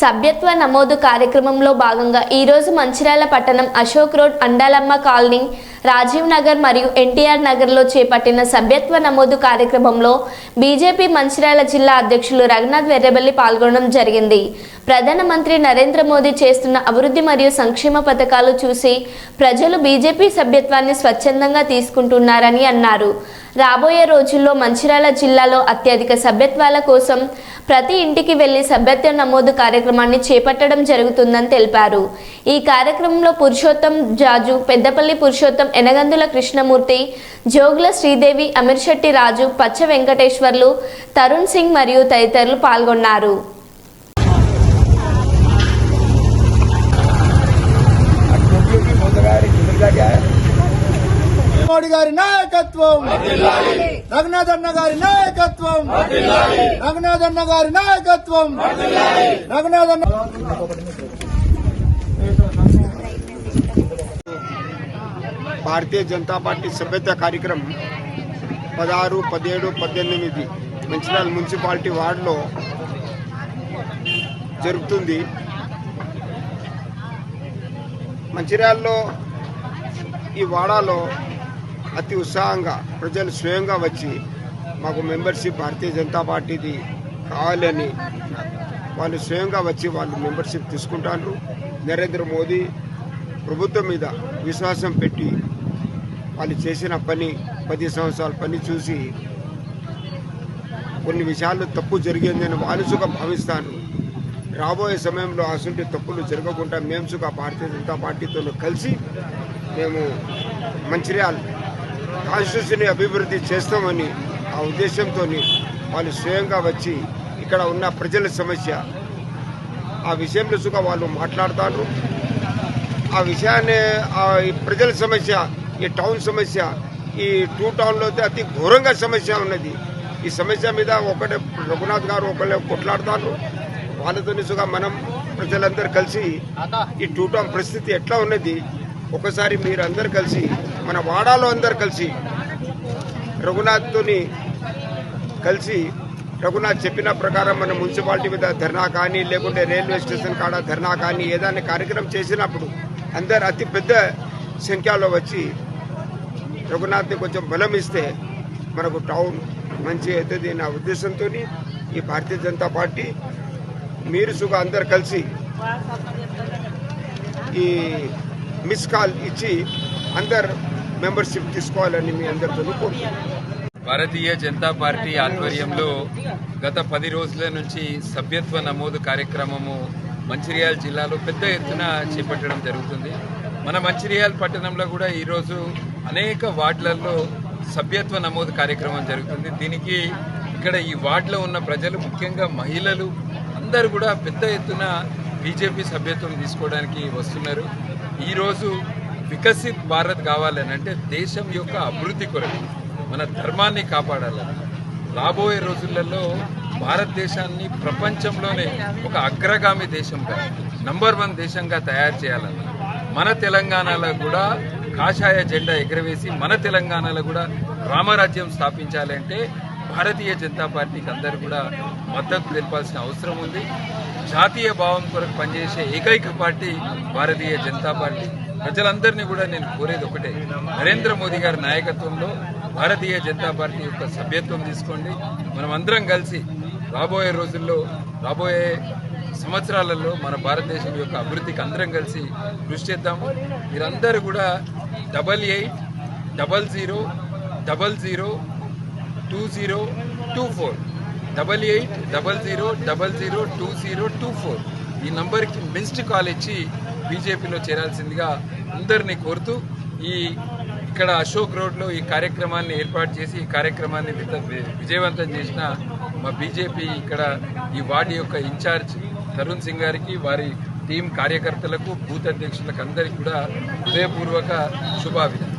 సభ్యత్వ నమోదు కార్యక్రమంలో భాగంగా ఈరోజు మంచిర్యాల పట్టణం అశోక్ రోడ్ అండాలమ్మ కాలనీ రాజీవ్ నగర్ మరియు ఎన్టీఆర్ నగర్లో చేపట్టిన సభ్యత్వ నమోదు కార్యక్రమంలో బీజేపీ మంచిర్యాల జిల్లా అధ్యక్షులు రఘునాథ్ వెర్రెబల్లి పాల్గొనడం జరిగింది. ప్రధానమంత్రి నరేంద్ర మోదీ చేస్తున్న అభివృద్ధి మరియు సంక్షేమ పథకాలు చూసి ప్రజలు బీజేపీ సభ్యత్వాన్ని స్వచ్ఛందంగా తీసుకుంటున్నారని అన్నారు. రాబోయే రోజుల్లో మంచిర్యాల జిల్లాలో అత్యధిక సభ్యత్వాల కోసం ప్రతి ఇంటికి వెళ్ళి సభ్యత్వ నమోదు కార్యక్రమాన్ని చేపట్టడం జరుగుతుందని తెలిపారు. ఈ కార్యక్రమంలో పురుషోత్తం జాజు పెద్దపల్లి పురుషోత్తం ఎనగందుల కృష్ణమూర్తి జోగుల శ్రీదేవి అమీర్శెట్టి రాజు పచ్చ వెంకటేశ్వర్లు తరుణ్ సింగ్ మరియు తదితరులు పాల్గొన్నారు. మోడీ గారి నాయకత్వం. రఘునాథ్ అన్న గారి నాయకత్వం. రఘునాథ్ అన్న గారి నాయకత్వం. రఘునాథ్ అన్న భారతీయ జనతా పార్టీ సభ్యత కార్యక్రమం పదహారు పదిహేడు పద్దెనిమిది మంచిర్యాల మున్సిపాలిటీ వార్డులో జరుగుతుంది. మంచిర్యాలలో ఈ వాడాలో అతి ఉత్సాహంగా ప్రజలు స్వయంగా వచ్చి మాకు మెంబర్షిప్ భారతీయ జనతా పార్టీది కావాలని వాళ్ళు స్వయంగా వచ్చి వాళ్ళు మెంబర్షిప్ తీసుకుంటారు నరేంద్ర మోదీ ప్రభుత్వం మీద విశ్వాసం పెట్టి వాళ్ళు చేసిన పని పది సంవత్సరాల పని చూసి కొన్ని విషయాల్లో తప్పు జరిగిందని వాళ్ళు భావిస్తాను రాబోయే సమయంలో అసలు తప్పులు జరగకుండా మేము భారతీయ జనతా పార్టీతో కలిసి మేము మంచిర్యాల కాన్స్టిట్యూషన్ని అభివృద్ధి చేస్తామని ఆ ఉద్దేశంతో వాళ్ళు స్వయంగా వచ్చి ఇక్కడ ఉన్న ప్రజల సమస్య ఆ విషయంలో సుఖ వాళ్ళు మాట్లాడతారు. ఆ విషయాన్ని ఆ ఈ ప్రజల సమస్య ఈ టౌన్ సమస్య ఈ టూ టౌన్లో అయితే అతి ఘోరంగా సమస్య ఉన్నది. ఈ సమస్య మీద ఒకటే రఘునాథ్ గారు ఒకళ్ళే కొట్లాడతారు. వాళ్ళతో నిజంగా మనం ప్రజలందరూ కలిసి ఈ టూ టౌన్ పరిస్థితి ఎట్లా ఉన్నది ఒకసారి మీరు అందరు కలిసి మన వాడాలో అందరు కలిసి రఘునాథ్తోని కలిసి రఘునాథ్ చెప్పిన ప్రకారం మన మున్సిపాలిటీ మీద ధర్నా కానీ లేకుంటే రైల్వే స్టేషన్ కాడ ధర్నా కానీ ఏదైనా కార్యక్రమం చేసినప్పుడు అందరు అతి పెద్ద సంఖ్యలో వచ్చి రఘునాథ్ని కొంచెం బలం ఇస్తే మనకు టౌన్ మంచి అవుతుంది నా ఉద్దేశంతో ఈ భారతీయ జనతా పార్టీ మీరు సుగా అందరు కలిసి ఈ మిస్ కాల్ ఇచ్చి అందరు మెంబర్షిప్ తీసుకోవాలని మీ అందరితో కోరుతున్నాను భారతీయ జనతా పార్టీ ఆధ్వర్యంలో గత పది రోజుల నుంచి సభ్యత్వ నమోదు కార్యక్రమము మంచిర్యాల జిల్లాలో పెద్ద ఎత్తున చేపట్టడం జరుగుతుంది. మన మంచిర్యాల పట్టణంలో కూడా ఈరోజు అనేక వార్డులలో సభ్యత్వ నమోదు కార్యక్రమం జరుగుతుంది. దీనికి ఇక్కడ ఈ వార్డులో ఉన్న ప్రజలు ముఖ్యంగా మహిళలు అందరూ కూడా పెద్ద ఎత్తున బీజేపీ సభ్యత్వం తీసుకోవడానికి వస్తున్నారు. ఈరోజు వికసిత్ భారత్ కావాలని అంటే దేశం యొక్క అభివృద్ధి కొరకు మన ధర్మాన్ని కాపాడాలని. రాబోయే రోజులలో భారతదేశాన్ని ప్రపంచంలోనే ఒక అగ్రగామి దేశంగా నంబర్ వన్ దేశంగా తయారు చేయాలని. మన తెలంగాణలో కూడా కాషాయ జెండా ఎగరవేసి మన తెలంగాణలో కూడా రామరాజ్యం స్థాపించాలంటే భారతీయ జనతా పార్టీకి అందరూ కూడా మద్దతు తెలపాల్సిన అవసరం ఉంది. జాతీయ భావం కొరకు పనిచేసే ఏకైక పార్టీ భారతీయ జనతా పార్టీ. ప్రజలందరినీ కూడా నేను కోరేది ఒకటే. నరేంద్ర మోదీ గారి నాయకత్వంలో భారతీయ జనతా పార్టీ యొక్క సభ్యత్వం తీసుకోండి. మనం అందరం కలిసి రాబోయే రోజుల్లో రాబోయే సంవత్సరాలలో మన భారతదేశం యొక్క అభివృద్ధికి అందరం కలిసి కృషి చేద్దాము. మీరందరూ కూడా double eight double zero double zero two zero two four. Double eight double zero double zero two zero two four. ఈ నంబర్కి మిస్డ్ కాల్ ఇచ్చి బీజేపీలో చేరాల్సిందిగా అందరినీ కోరుతూ ఈ ఇక్కడ అశోక్ రోడ్లో ఈ కార్యక్రమాన్ని ఏర్పాటు చేసి ఈ కార్యక్రమాన్ని విజయవంతం చేసిన మా బీజేపీ ఇక్కడ ఈ వార్డు యొక్క ఇన్ఛార్జ్ తరుణ్ సింగ్ గారికి వారి టీం కార్యకర్తలకు బూత్ అధ్యక్షులకు అందరికీ కూడా హృదయపూర్వక శుభాభినందనలు.